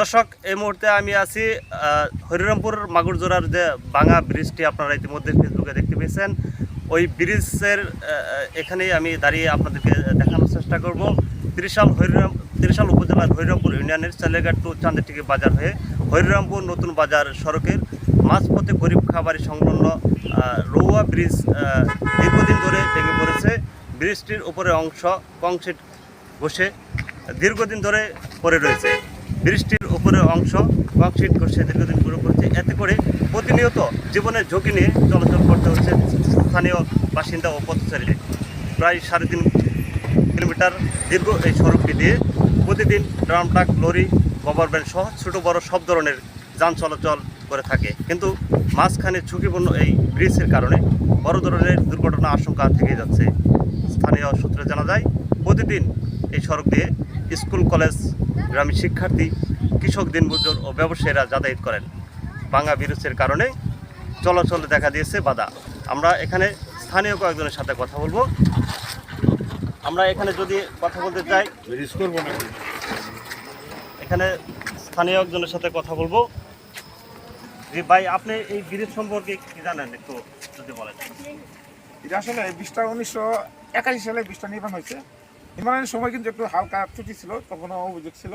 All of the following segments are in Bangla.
দর্শক, এই মুহূর্তে আমি আছি হরিরামপুর মাগুরজোড়ার যে বাঙা ব্রিজটি আপনারা ইতিমধ্যে ফেসবুকে দেখতে পেয়েছেন। ওই ব্রিজের এখানেই আমি দাঁড়িয়ে আপনাদেরকে দেখানোর চেষ্টা করব। ত্রিশাল হরিরাম, ত্রিশাল উপজেলার হরিরামপুর ইউনিয়নের চালেঘাট টু চান্দিটিকি বাজার হয়ে হরিরামপুর নতুন বাজার সড়কের মাঝপথে গরিব খাবারি সংলগ্ন রৌয়া ব্রিজ দীর্ঘদিন ধরে ভেঙে পড়েছে। ব্রিজটির উপরে অংশ কংক্রিট বসে দীর্ঘদিন ধরে পড়ে রয়েছে। বৃষ্টির উপরে অংশ কংক্রিট ঘষে দীর্ঘদিন পুরো করছে। এতে করে প্রতিনিয়ত জীবনের ঝুঁকি নিয়ে চলাচল করতে হচ্ছে স্থানীয় বাসিন্দা ও পথচারীদের। প্রায় সাড়ে তিন কিলোমিটার দীর্ঘ এই সড়কটি দিয়ে প্রতিদিন ড্রাম ট্রাক, লরি গোবর ভ্যান সহ ছোটো বড় সব ধরনের যান চলাচল করে থাকে। কিন্তু মাঝখানে ঝুঁকিপূর্ণ এই ব্রিজের কারণে বড় ধরনের দুর্ঘটনা আশঙ্কা থেকে যাচ্ছে। স্থানীয় সূত্রে জানা যায়, প্রতিদিন এই সড়ক দিয়ে স্কুল, কলেজ, গ্রামীণ শিক্ষার্থী কৃষক দিনমজুর ও ব্যবসায়ীরা যাতায়াত করেন। ভাঙা ব্রিজের কারণে চলাচলে দেখা দিয়েছে বাধা। আমরা এখানে স্থানীয় কয়েকজনের সাথে কথা বলব। আমরা এখানে যদি কথা বলতে চাই রিস্ক এখানে স্থানীয় একজনের সাথে কথা বলব। যে ভাই আপনি এই ব্রিজ সম্পর্কে কি জানেন একটু যদি বলেন? এটা আসলে বীজটা উনিশশো একাশি সালে বীজটা নির্মাণ হয়েছে। নির্মাণের সময় কিন্তু একটু হালকা ত্রুটি ছিল, তখনও অভিযোগ ছিল।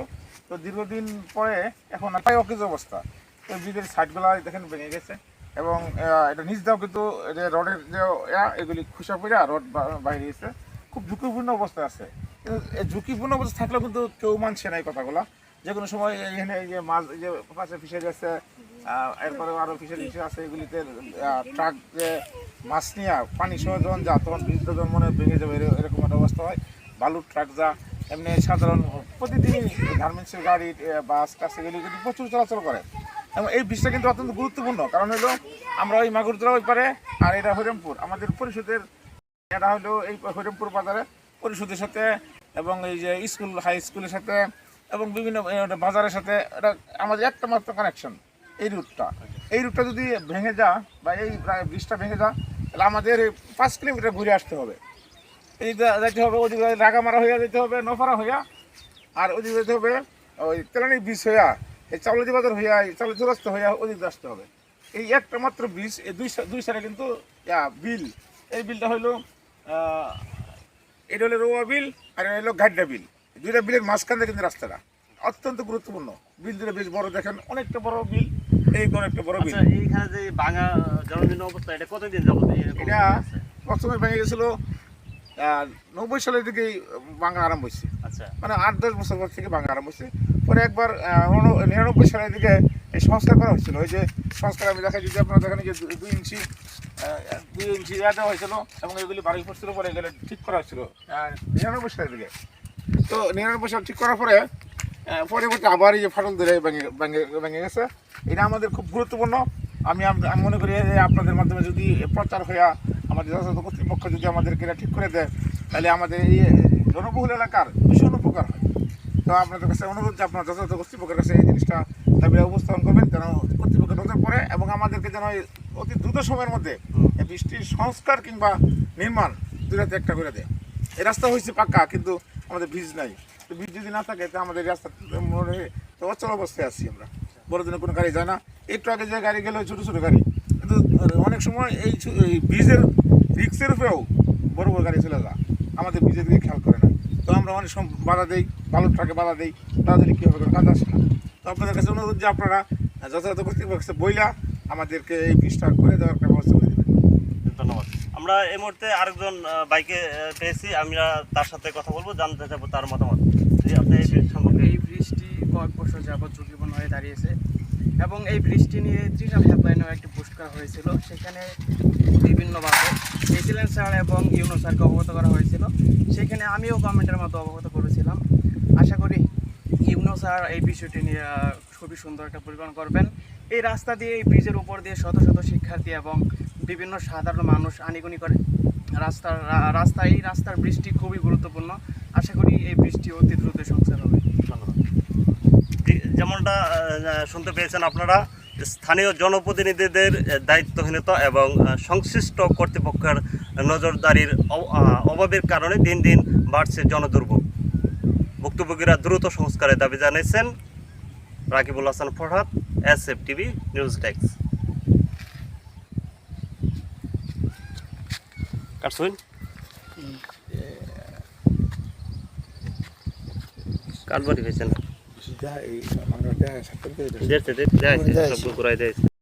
তো দীর্ঘদিন পরে এখন প্রায় অকেজ অবস্থা। তো ব্রিজের সাইডগুলো দেখেন ভেঙে গেছে এবং এটা নিচ দাও কিন্তু যে রডের যে এগুলি খুশা পড়ে রড বাইরে গেছে। খুব ঝুঁকিপূর্ণ অবস্থায় আছে। ঝুঁকিপূর্ণ অবস্থা থাকলেও কিন্তু কেউ মানছে না এই কথাগুলো। যে কোনো সময় এখানে যে মাছ যে পাশে ফিশারি আছে এরপরে আরও ফিশারি আছে এগুলিতে ট্রাক যে মাছ নিয়ে পানি সহ যখন যা তখন যখন মনে ভেঙে যাবে, এরকম একটা অবস্থা হয়। বালুর ট্রাক যা, এমনি সাধারণ প্রতিদিনই গার্মেন্টসের গাড়ি বাস টাস এগুলি কিন্তু প্রচুর চলাচল করে। এবং এই বীজটা কিন্তু অত্যন্ত গুরুত্বপূর্ণ, কারণ হলো আমরা ওই মাগুরতলা ওই পারে আর এটা হরিরামপুর আমাদের পরিষদের এটা হলো এই হরিমপুর বাজারে পরিষদের সাথে এবং এই যে স্কুল, হাই স্কুলের সাথে এবং বিভিন্ন বাজারের সাথে এটা আমাদের একটা মাত্র কানেকশন এই রুটটা এই রুটটা যদি ভেঙে যা বা এই ব্রিজটা ভেঙে যা, তাহলে আমাদের পাঁচ কিলোমিটার ঘুরে আসতে হবে। এই যা- যাইতে হবে ওদিকে রাগামারা হইয়া যেতে হবে নফারা হইয়া। আর ওদিকে যেতে হবে ওই তেলানি ব্রিজ হইয়া এই চাউলাদি বাজার হইয়া এই চাউলাদি রাস্তা হইয়া ওদিকে আসতে হবে। এই একটা মাত্র ব্রিজ এই দুই দুই সাইডে কিন্তু বিল। এই বিলটা হইল এটা হলো রোয়া বিল আর এটা হলো গাড্ডা বিল। দুইটা বিলের মাঝখান দিয়ে কিন্তু রাস্তাটা। অত্যন্ত গুরুত্বপূর্ণ। বিল দুটো বেশ বড় দেখেন অনেকটা বড় বিল এই বড় একটা বড় বিল। আচ্ছা এইখানে যে ভাঙা জনজীর্ণ অবস্থা এটা কতদিন যাবত এটা প্রথমে ভেঙে গেছিল নব্বই সালের দিকেই ভাঙা আরম্ভ হয়েছে। আচ্ছা। মানে আট দশ বছর পর থেকে ভাঙা আরম্ভ হয়েছে। পরে একবার নিরানব্বই সালের দিকে এই সংস্কার করা হয়েছিল। ওই যে সংস্কার আমি দেখা যদি আপনারা দেখেন যে দুই ইঞ্চি দুই ইঞ্চি ইয়া দেওয়া হয়েছিল এবং এগুলি বাড়ি পড়ছিল পরে এগুলো ঠিক করা হয়েছিল। নিরানব্বই সালের দিকে। তো নিরানব্বই সাল ঠিক করার পরে পরবর্তী আবার এই যে ফাটল ধরে ভেঙে গেছে। এটা আমাদের খুব গুরুত্বপূর্ণ। আমি আমি মনে করি যে আপনাদের মাধ্যমে যদি প্রচার হইয়া আমাদের যথাযথ কর্তৃপক্ষ যদি আমাদেরকে এটা ঠিক করে দেয় তাহলে আমাদের এই জনবহুল এলাকার ভীষণ উপকার হয়। তো আপনাদের কাছে অনুরোধ যে আপনারা যথাযথ কর্তৃপক্ষের কাছে এই জিনিসটা দাবি উপস্থাপন করবেন যেন কর্তৃপক্ষের নজর পড়ে এবং আমাদেরকে যেন এই অতি দ্রুত সময়ের মধ্যে এই বৃষ্টির সংস্কার কিংবা নির্মাণ দুটাতে একটা করে দেয়। এই রাস্তা হয়েছে পাক্কা কিন্তু আমাদের বীজ নাই। তো বীজ যদি না থাকে তো আমাদের এই রাস্তা মনে অচল অবস্থায় আছি আমরা। বড়দিনে কোনো গাড়ি যায় না। একটু আগে যে গাড়ি গেলে ছোটো ছোটো গাড়ি। অনেক সময় এই বীজের রিক্সের উপরেও বড় বড় গাড়ি চলে যায় আমাদের বীজের দিকে খেয়াল করে না। তো আমরা অনেক সময় বাধা দিই ভালো ট্রাকে বাধা দিই তাড়াতাড়ি কী হবে কাজ আসে না। তো আপনাদের কাছে অনুরোধ যে আপনারা যথাযথ কর্তৃপক্ষের কাছে বইলা আমাদেরকে এই বীজটা করে দেওয়ার একটা ব্যবস্থা করে দেবেন। ধন্যবাদ। আমরা এই মুহূর্তে আরেকজন বাইকে পেয়েছি। আমরা তার সাথে কথা বলব জানতে চাবো তার মতামত। আপনি এই ব্রিজ সম্পর্কে। এই বৃষ্টি কয়েক বছর যাবৎ ঝুঁকিপূর্ণ হয়ে দাঁড়িয়েছে। এবং এই বৃষ্টি নিয়ে ত্রিশাল হেল্পলাইনেও একটি পোস্ট করা হয়েছিল। সেখানে বিভিন্নভাবে প্রেসিডেন্ট স্যার এবং ইউনো স্যারকে অবগত করা হয়েছিল। সেখানে আমিও কমেন্টের মতো অবগত করেছিলাম। আশা করি ইউনো স্যার এই বিষয়টি নিয়ে খুবই সুন্দর একটা পরিকল্পনা করবেন। এই রাস্তা দিয়ে, এই ব্রিজের উপর দিয়ে শত শত শিক্ষার্থী এবং বিভিন্ন সাধারণ মানুষ আনিগুনি করে। রাস্তার রাস্তা, এই রাস্তার বৃষ্টি খুবই গুরুত্বপূর্ণ। আশা করি এই বৃষ্টি অতি দ্রুত সংসার হবে। ধন্যবাদ। যেমনটা শুনতে পেয়েছেন আপনারা, স্থানীয় জনপ্রতিনিধিদের দায়িত্বহীনতা এবং সংশ্লিষ্ট কর্তৃপক্ষের নজরদারির অভাবের কারণে দিন দিন বাড়ছে জনদুর্ভোগ। ভুক্তভোগীরা দ্রুত সংস্কারের দাবি জানিয়েছেন। Rakibul Hasan Farhad S F TV, news desk. কাটছুন না? যা এই আমরা দেখা সাক্ষাৎ করে দেখতে দেখতে যাইছে সব ঘুরাই দিয়েছে